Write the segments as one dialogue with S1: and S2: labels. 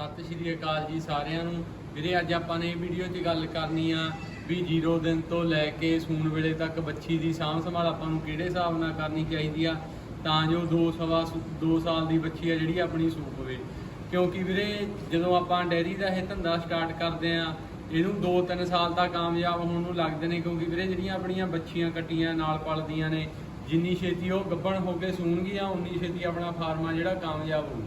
S1: ਸਤਿ ਸ਼੍ਰੀ ਅਕਾਲ ਜੀ ਸਾਰਿਆਂ ਨੂੰ। ਵੀਰੇ, ਅੱਜ ਆਪਾਂ ਨੇ ਇਹ ਵੀਡੀਓ 'ਚ ਗੱਲ ਕਰਨੀ ਆ ਵੀ 0 ਦਿਨ ਤੋਂ ਲੈ ਕੇ ਸੂਣ ਵੇਲੇ ਤੱਕ ਬੱਚੀ ਦੀ ਸਾਂਭ ਸੰਭਾਲ ਆਪਾਂ ਨੂੰ ਕਿਹੜੇ ਹਿਸਾਬ ਨਾਲ ਕਰਨੀ ਚਾਹੀਦੀ ਆ, ਤਾਂ ਜੋ 2 ਸਵਾ 2 ਸਾਲ ਦੀ ਬੱਚੀ ਆ ਜਿਹੜੀ ਆਪਣੀ ਸੂਪ ਹੋਵੇ। ਕਿਉਂਕਿ ਵੀਰੇ, ਜਦੋਂ ਆਪਾਂ ਡੈਰੀ ਦਾ ਇਹ ਧੰਦਾ ਸਟਾਰਟ ਕਰਦੇ ਆ, ਇਹਨੂੰ 2-3 ਸਾਲ ਦਾ ਕਾਮਯਾਬ ਹੋਣ ਨੂੰ ਲੱਗਦੇ ਨੇ, ਕਿਉਂਕਿ ਵੀਰੇ ਜਿਹੜੀਆਂ ਆਪਣੀਆਂ ਬੱਚੀਆਂ ਕੱਟੀਆਂ, ਨਾਲ ਪਲਦੀਆਂ ਨੇ, ਜਿੰਨੀ ਛੇਤੀ ਉਹ ਗੱਭਣ ਹੋ ਕੇ ਸੂਣਗੀਆਂ, ਉਨੀ ਛੇਤੀ ਆਪਣਾ ਫਾਰਮਾ ਜਿਹੜਾ ਕਾਮਯਾਬ ਹੋਊ।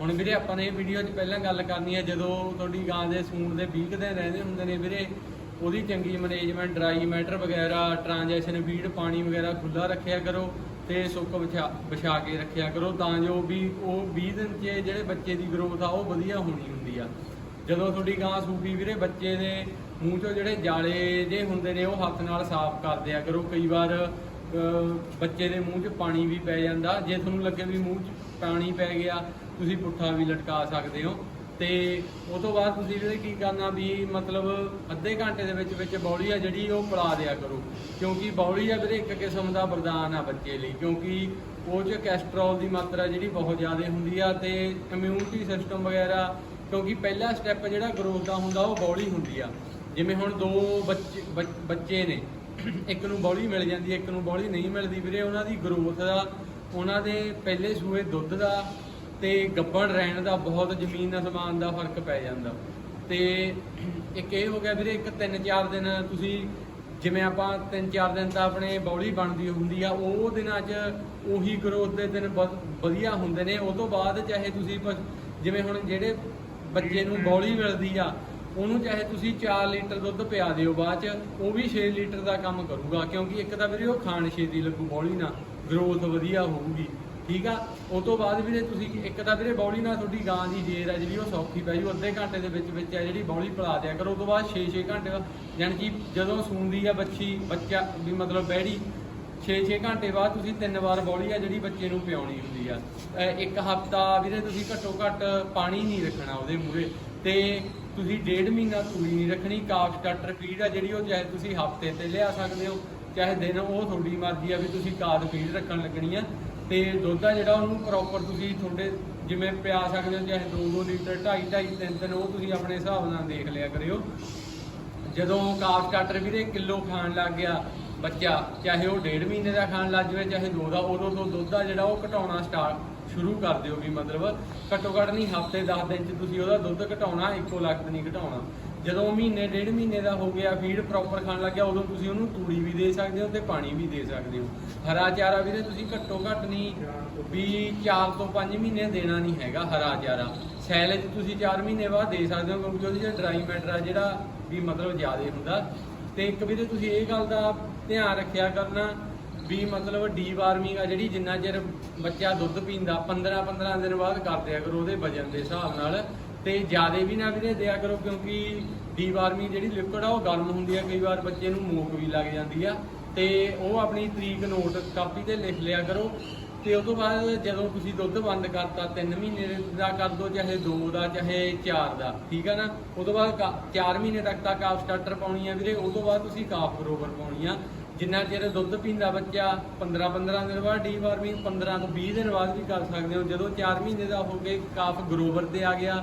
S1: ਹੁਣ ਵੀਰੇ ਆਪਾਂ ਨੇ ਇਹ ਵੀਡੀਓ 'ਚ ਪਹਿਲਾਂ ਗੱਲ ਕਰਨੀ ਹੈ, ਜਦੋਂ ਤੁਹਾਡੀ ਗਾਂ ਦੇ ਸੂਣ ਦੇ 20 ਦਿਨ ਰਹਿੰਦੇ ਹੁੰਦੇ ਨੇ ਵੀਰੇ, ਉਹਦੀ ਚੰਗੀ ਮੈਨੇਜਮੈਂਟ ਡਰਾਈ ਮੈਟਰ ਵਗੈਰਾ ਟ੍ਰਾਂਜੈਕਸ਼ਨ ਫੀਡ ਪਾਣੀ ਵਗੈਰਾ ਖੁੱਲਾ ਰੱਖਿਆ ਕਰੋ ਤੇ ਸੁੱਕ ਵਿਛਾ ਵਿਛਾ ਕੇ ਰੱਖਿਆ ਕਰੋ, ਤਾਂ ਜੋ ਵੀ ਉਹ 20 ਦਿਨ 'ਚ ਜਿਹੜੇ ਬੱਚੇ ਦੀ ਗਰੋਥ ਆ, ਉਹ ਵਧੀਆ ਹੋਣੀ ਹੁੰਦੀ ਆ। ਜਦੋਂ ਤੁਹਾਡੀ ਗਾਂ ਸੂਪੀ ਵੀਰੇ, ਬੱਚੇ ਦੇ ਮੂੰਹ 'ਚੋਂ ਜਿਹੜੇ ਜਾਲੇ ਜੇ ਹੁੰਦੇ ਨੇ, ਉਹ ਹੱਥ ਨਾਲ ਸਾਫ਼ ਕਰ ਦਿਆ ਕਰੋ। ਕਈ ਵਾਰ ਬੱਚੇ ਦੇ ਮੂੰਹ 'ਚ ਪਾਣੀ ਵੀ ਪੈ ਜਾਂਦਾ। ਜੇ ਤੁਹਾਨੂੰ ਲੱਗੇ ਵੀ ਮੂੰਹ 'ਚ ਪਾਣੀ ਪੈ ਗਿਆ ਤੁਸੀਂ ਪੁੱਠਾ ਵੀ ਲਟਕਾ ਸਕਦੇ ਹੋ। ਤੇ ਉਹ ਤੋਂ ਬਾਅਦ ਤੁਸੀਂ ਵੀਰੇ ਕੀ ਕਰਨਾ ਵੀ ਮਤਲਬ ਅੱਧੇ ਘੰਟੇ ਦੇ ਵਿੱਚ ਵਿੱਚ ਬੌਲੀ ਆ ਜਿਹੜੀ ਉਹ ਪਿਲਾ ਦਿਆ ਕਰੋ। ਕਿਉਂਕਿ ਬੌਲੀ ਆ ਵੀਰੇ ਇੱਕ ਕਿਸਮ ਦਾ ਵਰਦਾਨ ਆ ਬੱਚੇ ਲਈ। ਕਿਉਂਕਿ ਉਹ 'ਚ ਕੈਸਟਰੋਲ ਦੀ ਮਾਤਰਾ ਜਿਹੜੀ ਬਹੁਤ ਜ਼ਿਆਦਾ ਹੁੰਦੀ ਆ ਤੇ ਇਮਿਊਨਿਟੀ ਸਿਸਟਮ ਵਗੈਰਾ, ਕਿਉਂਕਿ ਪਹਿਲਾ ਸਟੈਪ ਜਿਹੜਾ ਗਰੋਥ ਦਾ ਹੁੰਦਾ ਉਹ ਬੌਲੀ ਹੁੰਦੀ ਆ। ਜਿਵੇਂ ਹੁਣ ਦੋ ਬੱਚੇ ਬੱਚ- ਬੱਚੇ ਨੇ। ਇੱਕ ਨੂੰ ਬੌਲੀ ਮਿਲ ਜਾਂਦੀ ਹੈ ਇੱਕ ਨੂੰ ਬੌਲੀ ਨਹੀਂ ਮਿਲਦੀ ਵੀਰੇ। ਉਹਨਾਂ ਦੀ ਗਰੋਥ ਦਾ, ਉਹਨਾਂ ਦੇ ਪਹਿਲੇ ਸੂਏ ਦੁੱਧ ਦਾ ਤੇ ਗੱਬੜ ਰਹਿਣ ਦਾ ਬਹੁਤ ਜ਼ਮੀਨ ਅਸਮਾਨ ਦਾ ਫ਼ਰਕ ਪੈ ਜਾਂਦਾ। ਤੇ ਇੱਕ ਇਹ ਹੋ ਗਿਆ ਵੀਰੇ, ਇੱਕ 3-4 ਦਿਨ ਤੁਸੀਂ ਜਿਵੇਂ ਆਪਾਂ 3-4 ਦਿਨ ਤਾਂ ਆਪਣੇ ਬੌਲੀ ਬਣਦੀ ਹੁੰਦੀ ਆ, ਉਹ ਦਿਨਾਂ 'ਚ ਉਹੀ ਗਰੋਥ ਦੇ ਦਿਨ ਵਧ- ਵਧੀਆ ਹੁੰਦੇ ਨੇ। ਉਹ ਤੋਂ ਬਾਅਦ ਚਾਹੇ ਤੁਸੀਂ ਜਿਵੇਂ ਹੁਣ ਜਿਹੜੇ ਬੱਚੇ ਨੂੰ ਬੌਲੀ ਮਿਲਦੀ ਆ, ਉਹਨੂੰ ਚਾਹੇ ਤੁਸੀਂ 4 ਲੀਟਰ ਦੁੱਧ ਪਿਆ ਦਿਓ ਬਾਅਦ ਚ, ਉਹ ਵੀ 6 ਲੀਟਰ ਦਾ ਕੰਮ ਕਰੂਗਾ। ਕਿਉਂਕਿ ਇੱਕ ਤਾਂ ਵੀਰੇ ਉਹ ਖਾਣ ਛੇਤੀ ਲੱਗੂ ਬੌਲੀ ਨਾਲ ਗਰੋਥ ਵਧੀਆ ਹੋਊਗੀ। ਠੀਕ ਆ? ਉਹ ਤੋਂ ਬਾਅਦ ਵੀਰੇ ਤੁਸੀਂ ਇੱਕ ਤਾਂ ਵੀਰੇ ਬੌਲੀ ਨਾਲ ਤੁਹਾਡੀ ਗਾਂ ਦੀ ਜੇਰ ਆ ਜਿਹੜੀ ਉਹ ਸੌਖੀ ਪੈ ਜੂ, ਅੱਧੇ ਘੰਟੇ ਦੇ ਵਿੱਚ ਵਿੱਚ ਆ ਜਿਹੜੀ ਬੌਲੀ ਪਿਲਾ ਦਿਆ ਕਰੋ। ਉਹ ਤੋਂ ਬਾਅਦ 6-6 ਘੰਟੇ ਬਾਅਦ ਯਾਨੀ ਕਿ ਜਦੋਂ ਸੂੰਦੀ ਆ ਬੱਚੀ, ਬੱਚਾ ਵੀ ਮਤਲਬ ਬੈੜੀ 6-6 ਘੰਟੇ ਬਾਅਦ ਤੁਸੀਂ ਤਿੰਨ ਵਾਰ ਬੌਲੀ ਆ ਜਿਹੜੀ ਬੱਚੇ ਨੂੰ ਪਿਆਉਣੀ ਹੁੰਦੀ ਆ। ਇੱਕ ਹਫਤਾ ਵੀਰੇ ਤੁਸੀਂ ਘੱਟੋ ਘੱਟ ਪਾਣੀ ਨਹੀਂ ਰੱਖਣਾ ਉਹਦੇ ਮੂਰੇ ਤੇ ਤੁਸੀਂ ਡੇਢ ਮਹੀਨਾ ਤੂੜੀ ਨਹੀਂ ਰੱਖਣੀ ਕਾਫ ਸਟਾਰਟਰ ਫੀਡ ਆ ਜਿਹੜੀ ਉਹ ਚਾਹੇ ਤੁਸੀਂ ਹਫ਼ਤੇ ਤੇ ਲਿਆ ਸਕਦੇ ਹੋ, ਚਾਹੇ ਦਿਨ ਉਹ ਤੁਹਾਡੀ ਮਰਜ਼ੀ ਆ ਵੀ ਤੁਸੀਂ ਕਾਦ ਫੀਡ ਰੱਖਣ ਲੱਗਣੀ ਆ। ਤੇ ਦੁੱਧ ਆ ਜਿਹੜਾ ਉਹਨੂੰ ਪ੍ਰੋਪਰ ਤੁਸੀਂ ਤੁਹਾਡੇ ਜਿਵੇਂ ਪਿਆ ਸਕਦੇ ਹੋ, ਚਾਹੇ 2-2 ਲੀਟਰ 2.5 3 3 ਉਹ ਤੁਸੀਂ ਆਪਣੇ ਹਿਸਾਬ ਨਾਲ ਦੇਖ ਲਿਆ ਕਰਿਓ। ਜਦੋਂ ਕਾਫ ਸਟਾਰਟਰ ਵੀਰੇ ਕਿਲੋ ਖਾਣ ਲੱਗ ਗਿਆ ਬੱਚਾ, ਚਾਹੇ ਉਹ ਡੇਢ ਮਹੀਨੇ ਦਾ ਖਾਣ ਲੱਗ ਜਾਵੇ, ਚਾਹੇ ਦੋ ਦਾ, ਉਦੋਂ ਤੋਂ ਦੁੱਧ ਆ ਜਿਹੜਾ ਉਹ ਘਟਾਉਣਾ ਸਟਾਰਟ ਸ਼ੁਰੂ ਕਰ ਦਿਓ ਵੀ ਮਤਲਬ ਘੱਟੋ ਘੱਟ ਨਹੀਂ, ਹਫ਼ਤੇ 10 ਦਿਨ ਚ ਤੁਸੀਂ ਉਹਦਾ ਦੁੱਧ ਘਟਾਉਣਾ, ਇੱਕੋ ਲੱਖ ਨਹੀਂ ਘਟਾਉਣਾ। ਜਦੋਂ ਮਹੀਨੇ, ਡੇਢ ਮਹੀਨੇ ਦਾ ਹੋ ਗਿਆ ਫੀਡ ਪ੍ਰੋਪਰ ਖਾਣ ਲੱਗ ਗਿਆ ਉਦੋਂ ਤੁਸੀਂ ਉਹਨੂੰ ਤੂੜੀ ਵੀ ਦੇ ਸਕਦੇ ਹੋ ਤੇ ਪਾਣੀ ਵੀ ਦੇ ਸਕਦੇ ਹੋ। ਹਰਾ ਚਾਰਾ ਵੀਰੇ ਤੁਸੀਂ ਘੱਟੋ ਘੱਟ ਨਹੀਂ, ਵੀ 4 ਤੋਂ 5 ਮਹੀਨੇ ਦੇਣਾ ਨਹੀਂ ਹੈਗਾ ਹਰਾ ਚਾਰਾ। ਸੈਲਜ ਤੁਸੀਂ 4 ਮਹੀਨੇ ਬਾਅਦ ਦੇ ਸਕਦੇ ਹੋ, ਕਿਉਂਕਿ ਉਹਦੇ ਜਿਹੜਾ ਡਰਾਈ ਮੈਟਰ ਆ, ਜਿਹੜਾ ਵੀ ਮਤਲਬ ਜ਼ਿਆਦਾ ਹੁੰਦਾ। ਤੇ ਇੱਕ ਵੀਰੇ ਤੁਸੀਂ ਇਹ ਗੱਲ ਦਾ ਧਿਆਨ ਰੱਖਿਆ ਕਰਨਾ, ਵੀ ਮਤਲਬ ਡੀ ਵਾਰਮਿੰਗ ਆ, ਜਿਹੜੀ ਜਿੰਨਾ ਚਿਰ ਬੱਚਾ ਦੁੱਧ ਪੀਂਦਾ 15 15 ਦਿਨ ਬਾਅਦ ਕਰਦੇ ਦਿਆ ਕਰੋ, ਉਹਦੇ ਵਜਨ ਦੇ ਹਿਸਾਬ ਨਾਲ ਤੇ ਜਿਆਦੇ ਵੀ ਨਾ ਵੀਰੇ ਦਿਆ ਕਰੋ, ਕਿਉਂਕਿ ਡੀ ਵਾਰਮਿੰਗ ਜਿਹੜੀ ਲਿਕਵਿਡ ਆ, ਉਹ ਗਰਮ ਹੁੰਦੀ ਆ, ਕਈ ਵਾਰ ਬੱਚੇ ਨੂੰ ਮੋਕ ਵੀ ਲੱਗ ਜਾਂਦੀ ਆ। ਤੇ ਉਹ ਆਪਣੀ ਤਰੀਕ ਨੋਟ ਕਾਪੀ ਤੇ ਲਿਖ ਲਿਆ ਕਰੋ। ਤੇ ਉਸ ਤੋਂ ਬਾਅਦ ਜਦੋਂ ਤੁਸੀਂ ਦੁੱਧ ਬੰਦ ਕਰਤਾ 3 ਮਹੀਨੇ ਦਾ ਕਰ ਦੋ, ਚਾਹੇ 2 ਦਾ, ਚਾਹੇ 4 ਦਾ, ਠੀਕ ਆ ਨਾ? ਉਸ ਤੋਂ ਬਾਅਦ 4 ਮਹੀਨੇ ਤੱਕ ਤਾਂ ਕਾਫ ਸਟਾਰਟਰ ਪਾਉਣੀ ਆ ਵੀਰੇ ਉਸ ਤੋਂ ਬਾਅਦ ਤੁਸੀਂ ਕਾਫ ਗਰੋਵਰ ਪਾਉਣੀ ਆ। ਜਿੰਨਾ ਚਿਰ ਦੁੱਧ ਪੀਂਦਾ ਬੱਚਾ 15 15 ਦਿਨ ਬਾਅਦ ਡੀ ਵਾਰਮਿੰਗ 15 ਤੋਂ 20 ਦਿਨ ਬਾਅਦ ਵੀ ਕਰ ਸਕਦੇ ਹੋ। ਜਦੋਂ 4 ਮਹੀਨੇ ਦਾ ਹੋ ਕੇ ਕਾਫ ਗਰੋਵਰ ਤੇ ਆ ਗਿਆ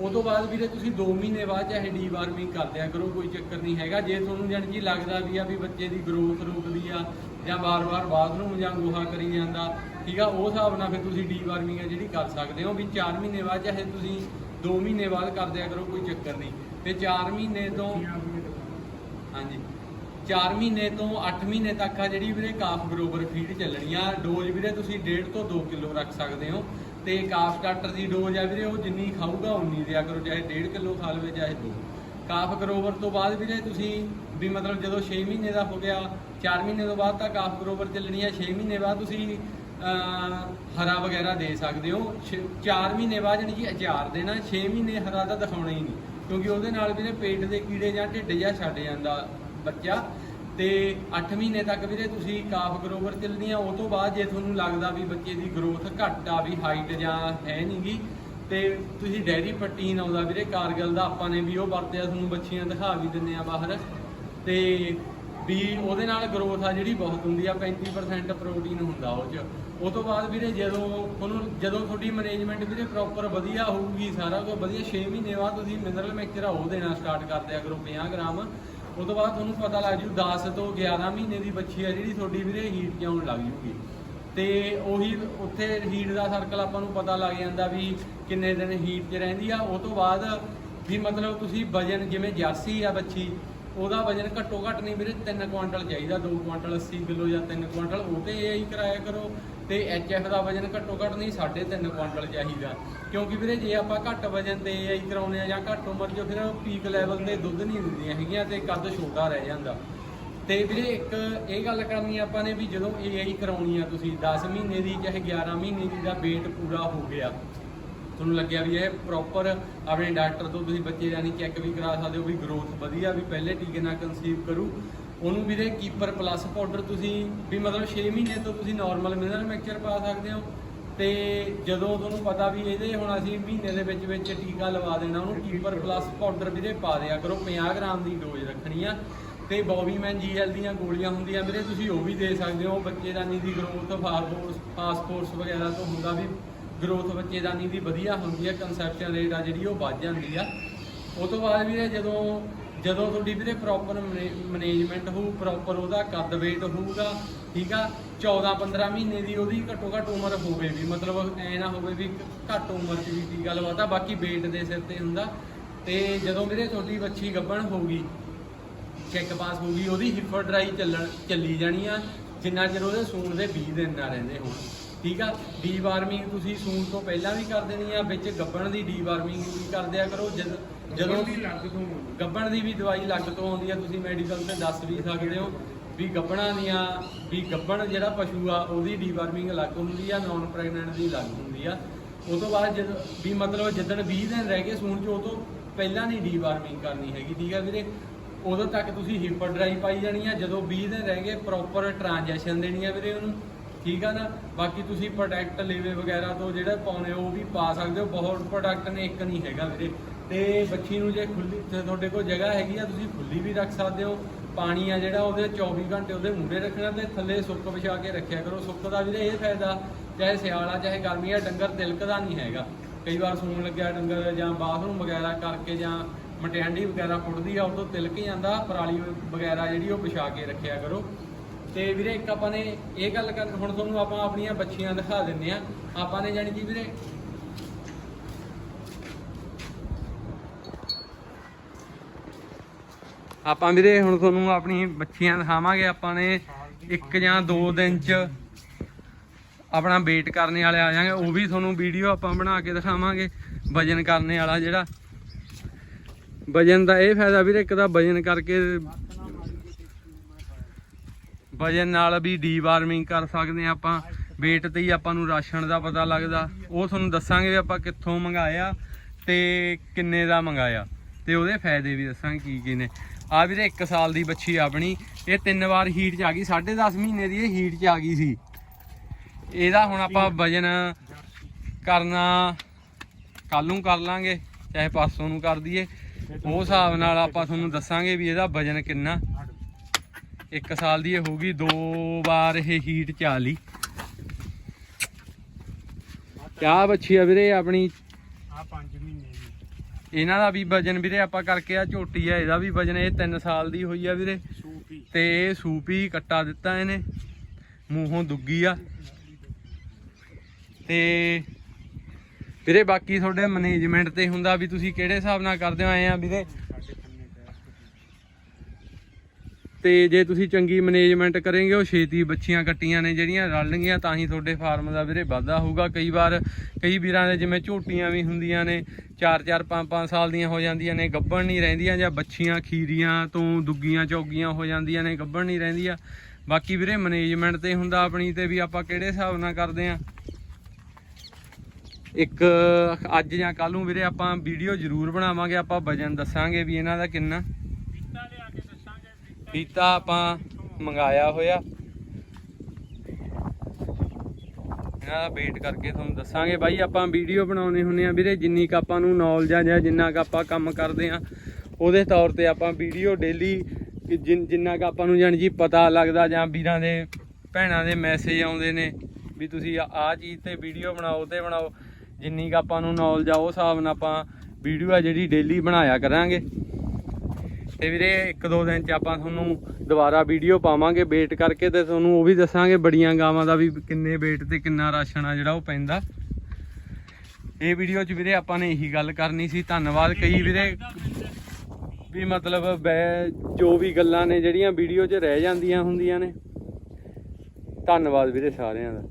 S1: ਉਹ ਤੋਂ ਬਾਅਦ ਵੀਰੇ ਤੁਸੀਂ 2 ਮਹੀਨੇ ਬਾਅਦ ਚਾਹੇ ਡੀਵਾਰਮਿੰਗ ਕਰ ਦਿਆ ਕਰੋ, ਕੋਈ ਚੱਕਰ ਨਹੀਂ ਹੈਗਾ। ਜੇ ਤੁਹਾਨੂੰ ਜਾਣੀ ਕਿ ਲੱਗਦਾ ਵੀ ਆ ਵੀ ਬੱਚੇ ਦੀ ਗਰੋਥ ਰੁਕਦੀ ਆ ਜਾਂ ਵਾਰ-ਵਾਰ ਬਾਥਰੂਮ ਜਾਂ ਗੋਹਾ ਕਰੀ ਜਾਂਦਾ, ਠੀਕ ਆ, ਉਹ ਹਿਸਾਬ ਨਾਲ ਫਿਰ ਤੁਸੀਂ ਡੀਵਾਰਮਿੰਗ ਆ ਜਿਹੜੀ ਕਰ ਸਕਦੇ ਹੋ। ਵੀ 4 ਮਹੀਨੇ ਬਾਅਦ ਚਾਹੇ ਤੁਸੀਂ 2 ਮਹੀਨੇ ਬਾਅਦ ਕਰ ਦਿਆ ਕਰੋ, ਕੋਈ ਚੱਕਰ ਨਹੀਂ। ਤੇ 4 ਮਹੀਨੇ ਤੋਂ ਹਾਂਜੀ। 4 ਮਹੀਨੇ ਤੋਂ 8 ਮਹੀਨੇ ਤੱਕ ਆ ਜਿਹੜੀ ਵੀਰੇ ਕਾਫ ਗਰੋਵਰ ਫੀਡ ਚੱਲਣੀ ਆ। ਡੋਜ਼ ਵੀਰੇ ਤੁਸੀਂ 1.5 ਤੋਂ 2 ਕਿਲੋ ਰੱਖ ਸਕਦੇ ਹੋ। ਤੇ ਕਾਫ ਸਟਾਰਟਰ ਦੀ ਡੋਜ਼ ਆ ਵੀਰੇ, ਉਹ ਜਿੰਨੀ ਖਾਊਗਾ ਉਨੀ ਦਿਆ ਕਰੋ, ਚਾਹੇ 1.5 ਕਿਲੋ ਖਾ ਲਵੇ, ਚਾਹੇ 2 ਕਾਫ ਗਰੋਵਰ ਤੋਂ ਬਾਅਦ ਵੀਰੇ ਤੁਸੀਂ ਵੀ ਮਤਲਬ ਜਦੋਂ 6 ਮਹੀਨੇ ਦਾ ਹੋ ਗਿਆ 4 ਮਹੀਨੇ ਤੋਂ ਬਾਅਦ ਤਾਂ ਕਾਫ ਗਰੋਵਰ ਚੱਲਣੀ ਆ 6 ਮਹੀਨੇ ਬਾਅਦ ਤੁਸੀਂ ਹਰਾ ਵਗੈਰਾ ਦੇ ਸਕਦੇ ਹੋ। 4 ਮਹੀਨੇ ਬਾਅਦ ਜਾਣੀ ਕਿ ਅਚਾਰ ਦੇਣਾ 6 ਮਹੀਨੇ ਹਰਾ ਤਾਂ ਦਿਖਾਉਣਾ ਹੀ ਨਹੀਂ। ਕਿਉਂਕਿ ਉਹਦੇ ਨਾਲ ਵੀਰੇ ਪੇਟ ਦੇ ਕੀੜੇ ਜਾਂ ਢਿੱਡ ਜਾਂ ਛੱਡ ਜਾਂਦਾ ਬੱਚਾ। ਤੇ 8 ਮਹੀਨੇ ਤੱਕ ਵੀਰੇ ਤੁਸੀਂ ਕਾਫ ਗਰੋਵਰ ਚੱਲਣੀ ਆ, ਉਹ ਤੋਂ ਬਾਅਦ ਜੇ ਤੁਹਾਨੂੰ ਲੱਗਦਾ ਵੀ ਬੱਚੇ ਦੀ ਗਰੋਥ ਘੱਟ ਆ, ਵੀ ਹਾਈਟ ਜਾਂ ਹੈ ਨਹੀਂਗੀ ਤੇ ਤੁਸੀਂ ਡੈਰੀ ਪ੍ਰੋਟੀਨ ਆਉਂਦਾ ਵੀਰੇ, ਕਾਰਗਲ ਦਾ ਆਪਾਂ ਨੇ ਵੀ ਉਹ ਵਰਤਿਆ, ਤੁਹਾਨੂੰ ਬੱਚੀਆਂ ਦਿਖਾ ਵੀ ਦਿੰਨੇ ਆ ਬਾਹਰ। ਤੇ ਵੀ ਉਹਦੇ ਨਾਲ ਗਰੋਥ ਆ ਜਿਹੜੀ ਬਹੁਤ ਹੁੰਦੀ ਆ 35% ਪ੍ਰੋਟੀਨ ਹੁੰਦਾ ਉਹ 'ਚ। ਉਹ ਤੋਂ ਬਾਅਦ ਵੀਰੇ ਜਦੋਂ ਤੁਹਾਨੂੰ, ਜਦੋਂ ਤੁਹਾਡੀ ਮੈਨੇਜਮੈਂਟ ਵੀਰੇ ਪ੍ਰੋਪਰ ਵਧੀਆ ਹੋਊਗੀ ਸਾਰਾ ਕੁਝ ਵਧੀਆ 6 ਮਹੀਨੇ ਬਾਅਦ ਤੁਸੀਂ ਮਿਨਰਲ ਮਿਕਸਚਰ ਆ, ਉਹ ਦੇਣਾ ਸਟਾਰਟ ਕਰ ਦਿਆ ਕਰੋ 50 ਗ੍ਰਾਮ। ਉਹ ਤੋਂ ਬਾਅਦ ਤੁਹਾਨੂੰ ਪਤਾ ਲੱਗ ਜੂ 10 ਤੋਂ 11 ਮਹੀਨੇ ਦੀ ਬੱਚੀ ਆ ਜਿਹੜੀ ਤੁਹਾਡੀ ਵੀਰੇ ਹੀਟ 'ਚ ਆਉਣ ਲੱਗ ਜੂਗੀ। ਤੇ ਉਹੀ ਉੱਥੇ ਹੀਟ ਦਾ ਸਰਕਲ ਆਪਾਂ ਨੂੰ ਪਤਾ ਲੱਗ ਜਾਂਦਾ ਵੀ ਕਿੰਨੇ ਦਿਨ ਹੀਟ 'ਚ ਰਹਿੰਦੀ ਆ। ਉਹ ਤੋਂ ਬਾਅਦ ਵੀ ਮਤਲਬ ਤੁਸੀਂ ਵਜਨ ਜਿਵੇਂ ਜਰਸੀ ਆ ਬੱਚੀ ਉਹਦਾ ਵਜਨ ਘੱਟੋ ਘੱਟ ਨਹੀਂ ਵੀਰੇ 3 ਕੁਆਂਟਲ ਚਾਹੀਦਾ 2 ਕੁਆਂਟਲ 80 ਕਿਲੋ ਜਾਂ 3 ਕੁਆਂਟਲ, ਉਹ ਤੇ ਇਹ ਹੀ ਕਰਾਇਆ ਕਰੋ। ਤੇ ਐਚਐਫ ਦਾ ਵਜਨ ਘੱਟੋ ਘੱਟ ਨਹੀਂ 3.5 ਕੁਆਂਟਲ ਚਾਹੀਦਾ। ਕਿਉਂਕਿ ਵੀਰੇ, ਜੇ ਆਪਾਂ ਘੱਟ ਵਜਨ ਤੇ ਇਹ ਹੀ ਕਰਾਉਨੇ ਆ ਜਾਂ ਘੱਟ ਉਮਰ 'ਚ, ਫਿਰ ਪੀਕ ਲੈਵਲ ਤੇ ਦੁੱਧ ਨਹੀਂ ਦਿੰਦੀਆਂ ਹੈਗੀਆਂ ਤੇ ਕੱਦ ਛੋਟਾ ਰਹਿ ਜਾਂਦਾ। ਤੇ ਵੀਰੇ, ਇੱਕ ਇਹ ਗੱਲ ਕਰਨੀ ਆਪਾਂ ਨੇ ਵੀ ਜਦੋਂ ਏਆਈ ਕਰਾਉਣੀ ਆ ਤੁਸੀਂ 10 ਮਹੀਨੇ ਦੀ ਚਾਹੇ 11 ਮਹੀਨੇ ਦੀ, ਦਾ weight ਪੂਰਾ ਹੋ ਗਿਆ। ਤੁਹਾਨੂੰ ਲੱਗਿਆ ਵੀ ਇਹ ਪ੍ਰੋਪਰ ਆਪਣੇ ਡਾਕਟਰ ਤੋਂ ਤੁਸੀਂ ਬੱਚੇ ਦਾ ਚੈੱਕ ਵੀ ਕਰਾ ਸਕਦੇ ਹੋ ਵੀ ਗਰੋਥ ਵਧੀਆ ਵੀ ਪਹਿਲੇ ਟੀਕੇ ਨਾਲ ਕਨਸੀਵ ਕਰੂ। ਉਹਨੂੰ ਵੀਰੇ ਕੀਪਰ ਪਲੱਸ ਪਾਊਡਰ ਤੁਸੀਂ ਵੀ ਮਤਲਬ 6 ਮਹੀਨੇ ਤੋਂ ਤੁਸੀਂ ਨਾਰਮਲ ਮਿਨਰਲ ਮਿਕਸਚਰ ਪਾ ਸਕਦੇ ਹੋ। ਤੇ ਜਦੋਂ ਤੁਹਾਨੂੰ ਪਤਾ ਵੀ ਇਹਦੇ ਹੁਣ ਅਸੀਂ ਮਹੀਨੇ ਦੇ ਵਿੱਚ ਵਿੱਚ ਟੀਕਾ ਲਵਾ ਦੇਣਾ, ਉਹਨੂੰ ਕੀਪਰ ਪਲੱਸ ਪਾਊਡਰ ਵੀਰੇ ਪਾ ਦਿਆ ਕਰੋ 50 ਗ੍ਰਾਮ ਦੀ ਡੋਜ਼ ਰੱਖਣੀ ਆ। ਤੇ ਬੋਬੀਮੈਨ ਜੀਐਲ ਦੀਆਂ ਗੋਲੀਆਂ ਹੁੰਦੀਆਂ ਵੀਰੇ, ਤੁਸੀਂ ਉਹ ਵੀ ਦੇ ਸਕਦੇ ਹੋ। ਬੱਚੇਦਾਨੀ ਦੀ ਗਰੋਥ ਫਾਸਫੋਰਸ ਫਾਸਫੋਰਸ ਵਗੈਰਾ ਤੋਂ ਹੁੰਦਾ ਵੀ ਗਰੋਥ ਬੱਚੇਦਾਨੀ ਦੀ ਵਧੀਆ ਹੁੰਦੀ ਹੈ ਕੰਸੈਪਸ਼ਨ ਰੇਟ ਆ ਜਿਹੜੀ ਉਹ ਵੱਧ ਜਾਂਦੀ ਆ। ਉਹ ਤੋਂ ਬਾਅਦ ਵੀਰੇ ਜਦੋਂ ਜਦੋਂ ਤੁਹਾਡੀ ਵੀਰੇ ਪ੍ਰੋਪਰ ਮੈਨੇਜਮੈਂਟ ਹੋਊ ਪ੍ਰੋਪਰ ਉਹਦਾ ਕੱਦ weight ਹੋਊਗਾ, ਠੀਕ ਆ 14 15 ਮਹੀਨੇ ਦੀ ਉਹਦੀ ਘੱਟੋ ਘੱਟ ਉਮਰ ਹੋਵੇ ਵੀ, ਮਤਲਬ ਐ ਨਾ ਹੋਵੇ ਵੀ ਘੱਟ ਉਮਰ 'ਚ ਵੀ ਕੀ ਗੱਲਬਾਤ ਆ ਬਾਕੀ weight ਦੇ ਸਿਰ ਤੇ ਹੁੰਦਾ। ਤੇ ਜਦੋਂ ਵੀਰੇ ਤੁਹਾਡੀ ਬੱਚੀ ਗੱਭਣ ਹੋਊਗੀ ਚੈੱਕ ਪਾਸ ਹੋ ਗਈ ਉਹਦੀ ਹਿੱਪ ਡਰਾਈ ਚੱਲਣ, ਚੱਲੀ ਜਾਣੀ ਆ, ਜਿੰਨਾ ਚਿਰ ਉਹਦੇ ਸੂਣ ਦੇ 20 ਦਿਨ ਨਾ ਰਹਿੰਦੇ ਹੋਣ। ਠੀਕ ਆ? ਡੀਵਾਰਮਿੰਗ ਤੁਸੀਂ ਸੂਣ ਤੋਂ ਪਹਿਲਾਂ ਵੀ ਕਰ ਦੇਣੀ ਆ ਵਿੱਚ ਗੱਬਣ ਦੀ ਡੀਵਾਰਮਿੰਗ ਵੀ ਕਰ ਦਿਆ ਕਰੋ। ਜਦ- ਜਦੋਂ
S2: ਦੀ ਲੱਗ ਤੋਂ
S1: ਗੱਬਣ ਦੀ ਵੀ ਦਵਾਈ ਲੱਗ ਤੋਂ ਆਉਂਦੀ ਆ ਤੁਸੀਂ ਮੈਡੀਕਲ ਤੇ ਦੱਸ ਵੀ ਸਕਦੇ ਹੋ ਵੀ ਗੱਬਣਾ ਦੀਆਂ ਵੀ ਗੱਬਣ ਜਿਹੜਾ ਪਸ਼ੂ ਆ ਉਹਦੀ ਡੀਵਾਰਮਿੰਗ ਅਲੱਗ ਹੁੰਦੀ ਆ ਨਾਨ ਪ੍ਰੈਗਨੈਂਟ ਦੀ ਅਲੱਗ ਹੁੰਦੀ ਆ। ਉਹ ਤੋਂ ਬਾਅਦ ਜਦ ਵੀ ਮਤਲਬ ਜਿੱਦਣ 20 ਦਿਨ ਰਹਿ ਗਏ ਸੂਣ ਚ ਉਹ ਤੋਂ ਪਹਿਲਾਂ ਨਹੀਂ ਡੀਵਾਰਮਿੰਗ ਕਰਨੀ ਹੈਗੀ ਠੀਕ ਆ ਵੀਰੇ? ਉਦੋਂ ਤੱਕ ਤੁਸੀਂ ਹਿੱਪ ਡਰਾਈ ਪਾਈ ਜਾਣੀ ਆ ਜਦੋਂ 20 ਦਿਨ ਰਹਿ ਗਏ ਪ੍ਰੋਪਰ ਟ੍ਰਾਂਜੈਕਸ਼ਨ ਦੇਣੀ ਆ ਵੀਰੇ ਉਹਨੂੰ। ਠੀਕ ਆ ਨਾ? ਬਾਕੀ ਤੁਸੀਂ ਪ੍ਰੋਡਕਟ ਲੇਵੇ ਵਗੈਰਾ ਤੋਂ ਜਿਹੜਾ ਪਾਉਣੇ, ਉਹ ਵੀ ਪਾ ਸਕਦੇ ਹੋ। ਬਹੁਤ ਪ੍ਰੋਡਕਟ ਨੇ, ਇੱਕ ਨਹੀਂ ਹੈਗਾ ਵੀਰੇ। ਤੇ ਬੱਚੀ ਨੂੰ ਜੇ ਖੁੱਲੀ ਤੁਹਾਡੇ ਕੋਲ ਜਗ੍ਹਾ ਹੈਗੀ ਆ, ਤੁਸੀਂ ਖੁੱਲੀ ਵੀ ਰੱਖ ਸਕਦੇ ਹੋ। ਪਾਣੀ ਆ ਜਿਹੜਾ, ਉਹਦੇ 24 ਘੰਟੇ ਉਹਦੇ ਮੂਹਰੇ ਰੱਖਣਾ ਤੇ ਥੱਲੇ ਸੁੱਕ ਵਿਛਾ ਕੇ ਰੱਖਿਆ ਕਰੋ। ਸੁੱਕ ਦਾ ਵੀਰੇ ਇਹ ਫਾਇਦਾ, ਚਾਹੇ ਸਿਆਲਾ, ਚਾਹੇ ਗਰਮੀ ਆ, ਡੰਗਰ ਤਿਲਕਦਾ ਨਹੀਂ ਹੈਗਾ। ਕਈ ਵਾਰ ਸੂਣ ਲੱਗਿਆ ਡੰਗਰ ਜਾਂ ਬਾਥਰੂਮ ਵਗੈਰਾ ਕਰਕੇ ਜਾਂ ਮਟਿਆਂਡੀ ਵਗੈਰਾ ਫੁੱਟਦੀ ਆ ਉਦੋਂ ਤਿਲਕ ਜਾਂਦਾ। ਪਰਾਲੀ ਵਗੈਰਾ ਜਿਹੜੀ, ਉਹ ਵਿਛਾ ਕੇ ਰੱਖਿਆ ਕਰੋ। ਤੇ ਵੀਰੇ ਇੱਕ ਆਪਾਂ ਨੇ ਇਹ ਗੱਲ ਕਰ ਹੁਣ ਤੁਹਾਨੂੰ ਆਪਾਂ ਆਪਣੀਆਂ ਬੱਚੀਆਂ ਦਿਖਾ ਦਿੰਨੇ ਆ ਆਪਾਂ ਨੇ ਜਾਣੀ ਕਿ ਵੀਰੇ ਆਪਾਂ ਵੀਰੇ ਹੁਣ ਤੁਹਾਨੂੰ ਆਪਣੀ ਬੱਚੀਆਂ ਦਿਖਾਵਾਂਗੇ। ਆਪਾਂ ਨੇ ਇੱਕ ਜਾਂ ਦੋ ਦਿਨ ਚ ਆਪਣਾ ਵੇਟ ਕਰਨੇ ਵਾਲੇ ਆ ਜਾਣਗੇ ਉਹ ਵੀ ਤੁਹਾਨੂੰ ਵੀਡੀਓ ਆਪਾਂ ਬਣਾ ਕੇ ਦਿਖਾਵਾਂਗੇ ਵਜਨ ਕਰਨੇ ਵਾਲਾ ਜਿਹੜਾ। ਵਜਨ ਦਾ ਇਹ ਫਾਇਦਾ ਵੀਰੇ, ਇੱਕ ਤਾਂ ਵਜਨ ਕਰਕੇ ਵਜਨ ਨਾਲ ਵੀ ਡੀਵਾਰਮਿੰਗ ਕਰ ਸਕਦੇ ਆ ਆਪਾਂ। weight ਤੇ ਹੀ ਆਪਾਂ ਨੂੰ ਰਾਸ਼ਨ ਦਾ ਪਤਾ ਲੱਗਦਾ। ਉਹ ਤੁਹਾਨੂੰ ਦੱਸਾਂਗੇ ਵੀ ਆਪਾਂ ਕਿੱਥੋਂ ਮੰਗਾਇਆ ਤੇ ਕਿੰਨੇ ਦਾ ਮੰਗਾਇਆ। ਤੇ ਉਹਦੇ ਫਾਇਦੇ ਵੀ ਦੱਸਾਂਗੇ ਕੀ ਕੀ ਨੇ। ਆ ਵੀਰੇ 1 ਸਾਲ ਦੀ ਬੱਚੀ ਆਪਣੀ। ਇਹ ਤਿੰਨ ਵਾਰ ਹੀਟ 'ਚ ਆ ਗਈ। 10.5 ਮਹੀਨੇ ਦੀ ਇਹ ਹੀਟ 'ਚ ਆ ਗਈ ਸੀ। ਇਹਦਾ ਹੁਣ ਆਪਾਂ ਵਜਨ ਕਰਨਾ ਕੱਲ ਨੂੰ ਕਰ ਲਾਂਗੇ, ਚਾਹੇ ਪਰਸੋਂ ਨੂੰ ਕਰ ਦਈਏ। ਉਹ ਹਿਸਾਬ ਨਾਲ ਆਪਾਂ ਤੁਹਾਨੂੰ ਦੱਸਾਂਗੇ ਵੀ ਇਹਦਾ ਵਜਨ ਕਿੰਨਾ। ਇੱਕ ਸਾਲ ਦੀ ਇਹ ਹੋਊਗੀ ਦੋ ਵਾਰ ਇਹ ਹੀਟ ਚ ਲਈ। ਕਿਆ ਬੱਚੀ ਆ ਵੀਰੇ ਆਪਣੀ।
S2: ਆ 5 ਮਹੀਨੇ ਦੀ।
S1: ਇਹਨਾਂ ਦਾ ਵੀ ਵਜਨ ਵੀਰੇ ਆਪਾਂ ਕਰਕੇ ਆ ਝੋਟੀ ਆ ਇਹਦਾ ਵੀ ਵਜਨ ਇਹ 3 ਸਾਲ ਦੀ ਹੋਈ ਆ ਵੀਰੇ।
S2: ਸੂਪੀ।
S1: ਤੇ ਇਹ ਸੂਪੀ ਕੱਟਾ ਦਿੱਤਾ ਇਹਨੇ ਮੂੰਹੋਂ ਦੁੱਗੀ ਆ। ਤੇ ਵੀਰੇ ਬਾਕੀ ਤੁਹਾਡੇ ਮੈਨੇਜਮੈਂਟ ਤੇ ਹੁੰਦਾ ਵੀ ਤੁਸੀਂ ਕਿਹੜੇ ਹਿਸਾਬ ਨਾਲ ਕਰਦੇ ਹੋ ਆਏ ਆ ਵੀਰੇ? ਤੇ ਜੇ ਤੁਸੀਂ ਚੰਗੀ ਮੈਨੇਜਮੈਂਟ ਕਰੋਗੇ, ਉਹ ਛੇਤੀ ਬੱਚੀਆਂ ਕੱਟੀਆਂ ਨੇ ਜਿਹੜੀਆਂ ਰਲਣਗੀਆਂ ਤਾਂ ਹੀ ਤੁਹਾਡੇ ਫਾਰਮ ਦਾ ਵੀਰੇ ਵਾਧਾ ਹੋਊਗਾ। ਕਈ ਵਾਰ ਕਈ ਵੀਰਾਂ ਦੇ ਜਿਵੇਂ ਝੋਟੀਆਂ ਵੀ ਹੁੰਦੀਆਂ ਨੇ 4-4 5-5 ਸਾਲ ਦੀਆਂ ਹੋ ਜਾਂਦੀਆਂ ਨੇ ਗੱਭਣ ਨਹੀਂ ਰਹਿੰਦੀਆਂ ਜਾਂ ਬੱਚੀਆਂ ਖੀਰੀਆਂ ਤੋਂ ਦੁੱਗੀਆਂ ਚੌਗੀਆਂ ਹੋ ਜਾਂਦੀਆਂ ਨੇ ਗੱਭਣ ਨਹੀਂ ਰਹਿੰਦੀਆਂ। ਬਾਕੀ ਵੀਰੇ ਮੈਨੇਜਮੈਂਟ ਤੇ ਹੁੰਦਾ ਆਪਣੀ ਤੇ ਵੀ ਆਪਾਂ ਕਿਹੜੇ ਹਿਸਾਬ ਨਾਲ ਕਰਦੇ ਆ ਇੱਕ ਅੱਜ ਜਾਂ ਕੱਲ ਨੂੰ ਵੀਰੇ ਆਪਾਂ ਵੀਡੀਓ ਜ਼ਰੂਰ ਬਣਾਵਾਂਗੇ, ਆਪਾਂ ਵਜਨ ਦੱਸਾਂਗੇ ਵੀ ਇਹਨਾਂ ਦਾ ਕਿੰਨਾ।
S2: ਦੱਸਾਂਗੇ
S1: ਪੀਤਾ ਆਪਾਂ ਮੰਗਾਇਆ ਹੋਇਆ। ਇਹਨਾਂ ਦਾ ਵੇਟ ਕਰਕੇ ਤੁਹਾਨੂੰ ਦੱਸਾਂਗੇ। ਬਾਈ, ਆਪਾਂ ਵੀਡੀਓ ਬਣਾਉਣੇ ਹੁੰਨੇ ਆ ਵੀਰੇ, ਜਿੰਨੀ ਕ ਆਪਾਂ ਨੂੰ ਨੌਲੇਜ ਆ ਜਾਂ ਜਿੰਨਾ ਕ ਆਪਾਂ ਕੰਮ ਕਰਦੇ ਆ ਉਹਦੇ ਤੌਰ ਤੇ ਆਪਾਂ ਵੀਡੀਓ ਡੇਲੀ ਕਿ ਜਿੰਨਾ ਕੁ ਆਪਾਂ ਨੂੰ ਜਾਣੀ ਜੀ ਪਤਾ ਲੱਗਦਾ ਜਾਂ ਵੀਰਾਂ ਦੇ ਭੈਣਾਂ ਦੇ ਮੈਸੇਜ ਆਉਂਦੇ ਨੇ ਵੀ ਤੁਸੀਂ ਆਹ ਚੀਜ਼ ਤੇ ਵੀਡੀਓ ਬਣਾਓ ਤੇ ਬਣਾਓ। ਜਿੰਨੀ ਕੁ ਆਪਾਂ ਨੂੰ ਨੌਲੇਜ ਆ, ਉਹ ਹਿਸਾਬ ਨਾਲ ਆਪਾਂ ਵੀਡੀਓ ਆ ਜਿਹੜੀ ਡੇਲੀ ਬਣਾਇਆ ਕਰਾਂਗੇ। ਤੇ ਵੀਰੇ, ਇੱਕ ਦੋ ਦਿਨ ਚ ਆਪਾਂ ਤੁਹਾਨੂੰ ਦੁਬਾਰਾ ਵੀਡੀਓ ਪਾਵਾਂਗੇ ਵੇਟ ਕਰਕੇ ਤੇ ਤੁਹਾਨੂੰ ਉਹ ਵੀ ਦੱਸਾਂਗੇ ਬੜੀਆਂ ਗਾਵਾਂ ਦਾ ਵੀ ਕਿੰਨੇ ਵੇਟ ਤੇ ਕਿੰਨਾ ਰਾਸ਼ਨ ਆ ਜਿਹੜਾ ਉਹ ਪੈਂਦਾ। ਇਹ ਵੀਡੀਓ 'ਚ ਵੀਰੇ ਆਪਾਂ ਨੇ ਇਹੀ ਗੱਲ ਕਰਨੀ ਸੀ, ਧੰਨਵਾਦ। ਕਈ ਵੀਰੇ ਵੀ ਮਤਲਬ ਬੈ- ਜੋ ਵੀ ਗੱਲਾਂ ਨੇ ਜਿਹੜੀਆਂ ਵੀਡੀਓ 'ਚ ਰਹਿ ਜਾਂਦੀਆਂ ਹੁੰਦੀਆਂ ਨੇ। ਧੰਨਵਾਦ ਵੀਰੇ ਸਾਰਿਆਂ ਦਾ।